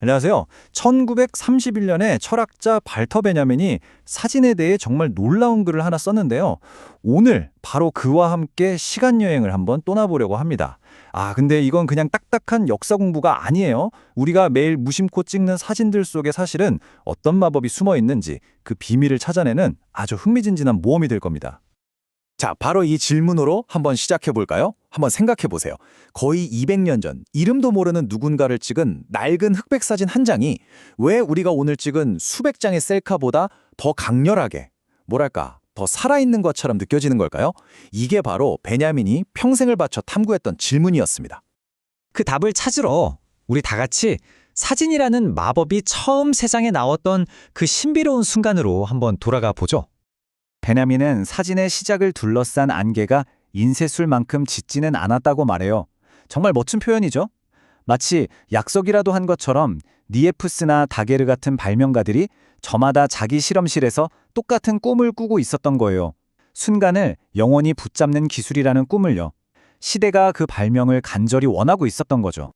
안녕하세요. 1931년에 철학자 발터 베냐민이 사진에 대해 정말 놀라운 글을 하나 썼는데요. 오늘 바로 그와 함께 시간 여행을 한번 떠나보려고 합니다. 아, 근데 이건 그냥 딱딱한 역사 공부가 아니에요. 우리가 매일 무심코 찍는 사진들 속에 사실은 어떤 마법이 숨어 있는지 그 비밀을 찾아내는 아주 흥미진진한 모험이 될 겁니다. 자, 바로 이 질문으로 한번 시작해 볼까요? 한번 생각해 보세요. 거의 200년 전 이름도 모르는 누군가를 찍은 낡은 흑백 사진 한 장이 왜 우리가 오늘 찍은 수백 장의 셀카보다 더 강렬하게 뭐랄까 더 살아있는 것처럼 느껴지는 걸까요? 이게 바로 베냐민이 평생을 바쳐 탐구했던 질문이었습니다. 그 답을 찾으러 우리 다 같이 사진이라는 마법이 처음 세상에 나왔던 그 신비로운 순간으로 한번 돌아가 보죠. 베냐민은 사진의 시작을 둘러싼 안개가 인쇄술만큼 짙지는 않았다고 말해요. 정말 멋진 표현이죠? 마치 약속이라도 한 것처럼 니에프스나 다게르 같은 발명가들이 저마다 자기 실험실에서 똑같은 꿈을 꾸고 있었던 거예요. 순간을 영원히 붙잡는 기술이라는 꿈을요. 시대가 그 발명을 간절히 원하고 있었던 거죠.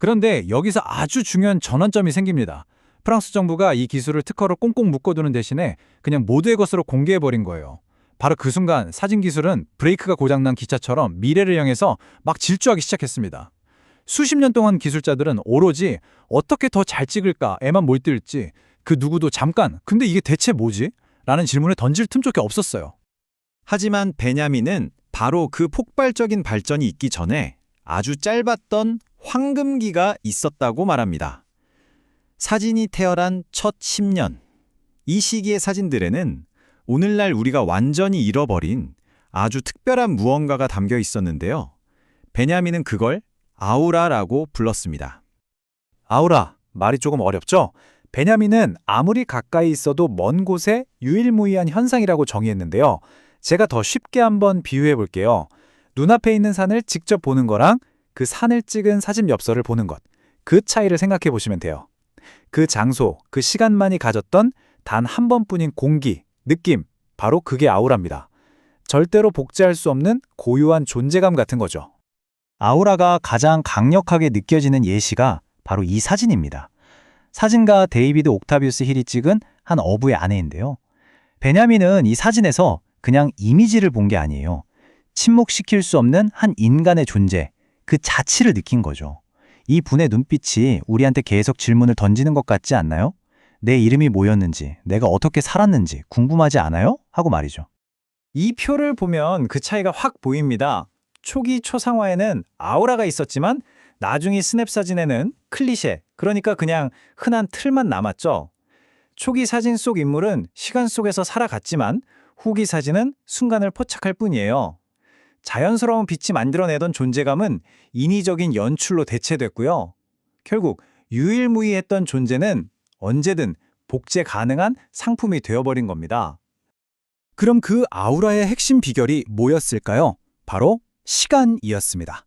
그런데 여기서 아주 중요한 전환점이 생깁니다. 프랑스 정부가 이 기술을 특허로 꽁꽁 묶어두는 대신에 그냥 모두의 것으로 공개해버린 거예요. 바로 그 순간 사진 기술은 브레이크가 고장난 기차처럼 미래를 향해서 막 질주하기 시작했습니다. 수십 년 동안 기술자들은 오로지 어떻게 더 잘 찍을까에만 몰두했지 그 누구도 잠깐 근데 이게 대체 뭐지? 라는 질문을 던질 틈밖에 없었어요. 하지만 베냐민은 바로 그 폭발적인 발전이 있기 전에 아주 짧았던 황금기가 있었다고 말합니다. 사진이 태어난 첫 10년. 이 시기의 사진들에는 오늘날 우리가 완전히 잃어버린 아주 특별한 무언가가 담겨 있었는데요. 베냐민은 그걸 아우라라고 불렀습니다. 아우라, 말이 조금 어렵죠? 베냐민은 아무리 가까이 있어도 먼 곳에 유일무이한 현상이라고 정의했는데요. 제가 더 쉽게 한번 비유해 볼게요. 눈앞에 있는 산을 직접 보는 거랑 그 산을 찍은 사진 엽서를 보는 것. 그 차이를 생각해 보시면 돼요. 그 장소, 그 시간만이 가졌던 단 한 번뿐인 공기, 느낌, 바로 그게 아우라입니다. 절대로 복제할 수 없는 고유한 존재감 같은 거죠. 아우라가 가장 강력하게 느껴지는 예시가 바로 이 사진입니다. 사진가 데이비드 옥타비우스 힐이 찍은 한 어부의 아내인데요. 베냐민은 이 사진에서 그냥 이미지를 본 게 아니에요. 침묵시킬 수 없는 한 인간의 존재, 그 자치를 느낀 거죠. 이 분의 눈빛이 우리한테 계속 질문을 던지는 것 같지 않나요? 내 이름이 뭐였는지, 내가 어떻게 살았는지 궁금하지 않아요? 하고 말이죠. 이 표를 보면 그 차이가 확 보입니다. 초기 초상화에는 아우라가 있었지만 나중에 스냅 사진에는 클리셰, 그러니까 그냥 흔한 틀만 남았죠. 초기 사진 속 인물은 시간 속에서 살아갔지만 후기 사진은 순간을 포착할 뿐이에요. 자연스러운 빛이 만들어내던 존재감은 인위적인 연출로 대체됐고요. 결국 유일무이했던 존재는 언제든 복제 가능한 상품이 되어버린 겁니다. 그럼 그 아우라의 핵심 비결이 뭐였을까요? 바로 시간이었습니다.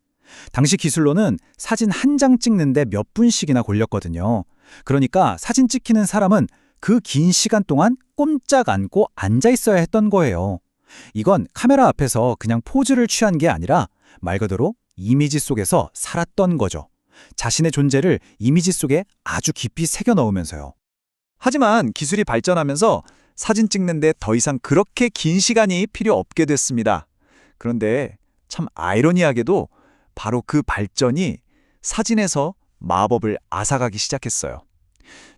당시 기술로는 사진 한 장 찍는데 몇 분씩이나 걸렸거든요. 그러니까 사진 찍히는 사람은 그 긴 시간 동안 꼼짝 않고 앉아 있어야 했던 거예요. 이건 카메라 앞에서 그냥 포즈를 취한 게 아니라 말 그대로 이미지 속에서 살았던 거죠. 자신의 존재를 이미지 속에 아주 깊이 새겨 넣으면서요. 하지만 기술이 발전하면서 사진 찍는데 더 이상 그렇게 긴 시간이 필요 없게 됐습니다. 그런데 참 아이러니하게도 바로 그 발전이 사진에서 마법을 앗아가기 시작했어요.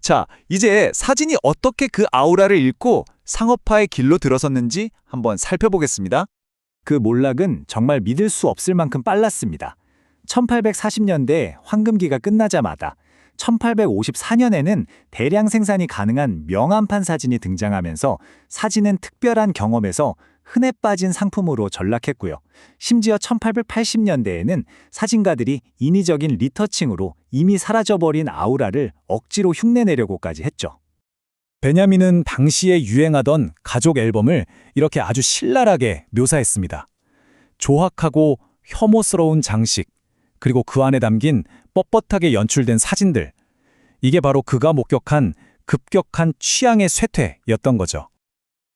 자, 이제 사진이 어떻게 그 아우라를 읽고 상업화의 길로 들어섰는지 한번 살펴보겠습니다. 그 몰락은 정말 믿을 수 없을 만큼 빨랐습니다. 1840년대 황금기가 끝나자마자 1854년에는 대량 생산이 가능한 명암판 사진이 등장하면서 사진은 특별한 경험에서 흔해 빠진 상품으로 전락했고요. 심지어 1880년대에는 사진가들이 인위적인 리터칭으로 이미 사라져버린 아우라를 억지로 흉내내려고까지 했죠. 베냐민은 당시에 유행하던 가족 앨범을 이렇게 아주 신랄하게 묘사했습니다. 조악하고 혐오스러운 장식, 그리고 그 안에 담긴 뻣뻣하게 연출된 사진들. 이게 바로 그가 목격한 급격한 취향의 쇠퇴였던 거죠.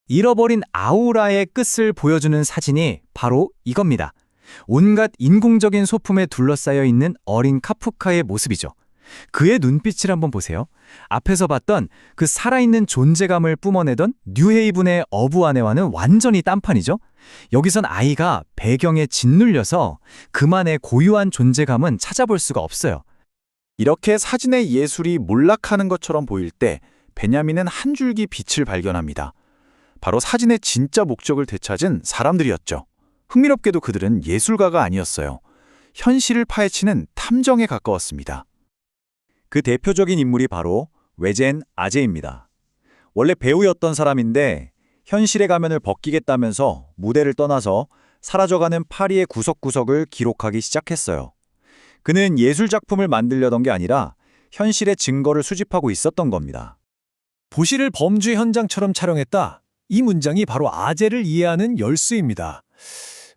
잃어버린 아우라의 끝을 보여주는 사진이 바로 이겁니다. 온갖 인공적인 소품에 둘러싸여 있는 어린 카프카의 모습이죠. 그의 눈빛을 한번 보세요. 앞에서 봤던 그 살아있는 존재감을 뿜어내던 뉴헤이븐의 어부 아내와는 완전히 딴판이죠. 여기선 아이가 배경에 짓눌려서 그만의 고유한 존재감은 찾아볼 수가 없어요. 이렇게 사진의 예술이 몰락하는 것처럼 보일 때 베냐민은 한 줄기 빛을 발견합니다. 바로 사진의 진짜 목적을 되찾은 사람들이었죠. 흥미롭게도 그들은 예술가가 아니었어요. 현실을 파헤치는 탐정에 가까웠습니다. 그 대표적인 인물이 바로 외젠 아제입니다. 원래 배우였던 사람인데 현실의 가면을 벗기겠다면서 무대를 떠나서 사라져가는 파리의 구석구석을 기록하기 시작했어요. 그는 예술 작품을 만들려던 게 아니라 현실의 증거를 수집하고 있었던 겁니다. 보시를 범죄 현장처럼 촬영했다. 이 문장이 바로 아재를 이해하는 열쇠입니다.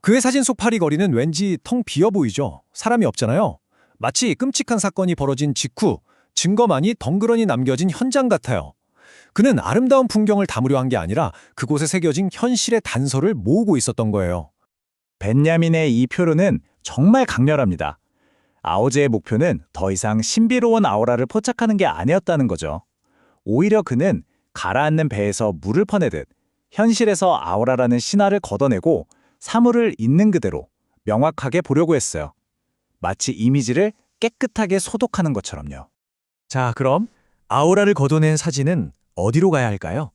그의 사진 속 파리 거리는 왠지 텅 비어 보이죠. 사람이 없잖아요. 마치 끔찍한 사건이 벌어진 직후 증거만이 덩그러니 남겨진 현장 같아요. 그는 아름다운 풍경을 담으려 한 게 아니라 그곳에 새겨진 현실의 단서를 모으고 있었던 거예요. 벤야민의 이 표로는 정말 강렬합니다. 아오제의 목표는 더 이상 신비로운 아우라를 포착하는 게 아니었다는 거죠. 오히려 그는 가라앉는 배에서 물을 퍼내듯 현실에서 아우라라는 신화를 걷어내고 사물을 있는 그대로 명확하게 보려고 했어요. 마치 이미지를 깨끗하게 소독하는 것처럼요. 자, 그럼 아우라를 걷어낸 사진은 어디로 가야 할까요?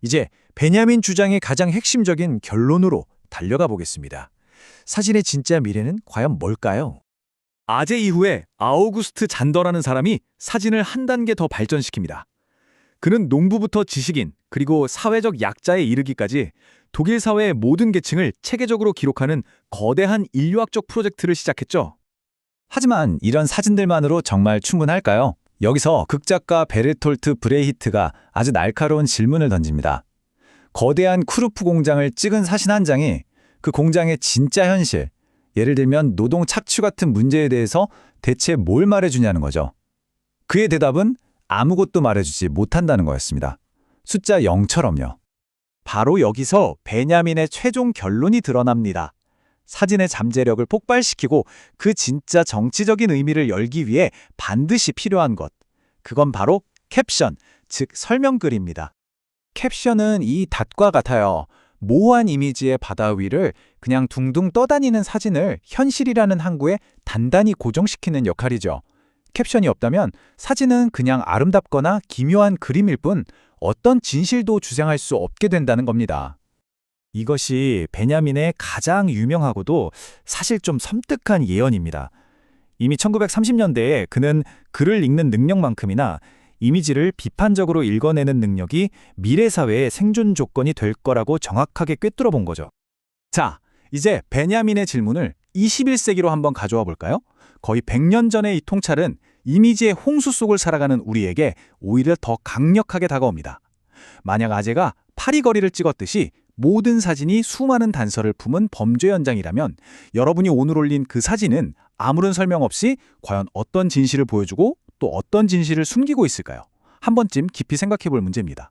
이제 베냐민 주장의 가장 핵심적인 결론으로 달려가 보겠습니다. 사진의 진짜 미래는 과연 뭘까요? 아제 이후에 아우구스트 잔더라는 사람이 사진을 한 단계 더 발전시킵니다. 그는 농부부터 지식인, 그리고 사회적 약자에 이르기까지 독일 사회의 모든 계층을 체계적으로 기록하는 거대한 인류학적 프로젝트를 시작했죠. 하지만 이런 사진들만으로 정말 충분할까요? 여기서 극작가 베르톨트 브레히트가 아주 날카로운 질문을 던집니다. 거대한 쿠르프 공장을 찍은 사진 한 장이 그 공장의 진짜 현실, 예를 들면 노동 착취 같은 문제에 대해서 대체 뭘 말해주냐는 거죠. 그의 대답은 아무것도 말해주지 못한다는 거였습니다. 숫자 0처럼요. 바로 여기서 베냐민의 최종 결론이 드러납니다. 사진의 잠재력을 폭발시키고 그 진짜 정치적인 의미를 열기 위해 반드시 필요한 것. 그건 바로 캡션, 즉 설명글입니다. 캡션은 이 닷과 같아요. 모호한 이미지의 바다 위를 그냥 둥둥 떠다니는 사진을 현실이라는 항구에 단단히 고정시키는 역할이죠. 캡션이 없다면 사진은 그냥 아름답거나 기묘한 그림일 뿐 어떤 진실도 주장할 수 없게 된다는 겁니다. 이것이 베냐민의 가장 유명하고도 사실 좀 섬뜩한 예언입니다. 이미 1930년대에 그는 글을 읽는 능력만큼이나 이미지를 비판적으로 읽어내는 능력이 미래 사회의 생존 조건이 될 거라고 정확하게 꿰뚫어 본 거죠. 자, 이제 베냐민의 질문을 21세기로 한번 가져와 볼까요? 거의 100년 전의 이 통찰은 이미지의 홍수 속을 살아가는 우리에게 오히려 더 강력하게 다가옵니다. 만약 아재가 파리 거리를 찍었듯이 모든 사진이 수많은 단서를 품은 범죄 현장이라면 여러분이 오늘 올린 그 사진은 아무런 설명 없이 과연 어떤 진실을 보여주고 또 어떤 진실을 숨기고 있을까요? 한 번쯤 깊이 생각해 볼 문제입니다.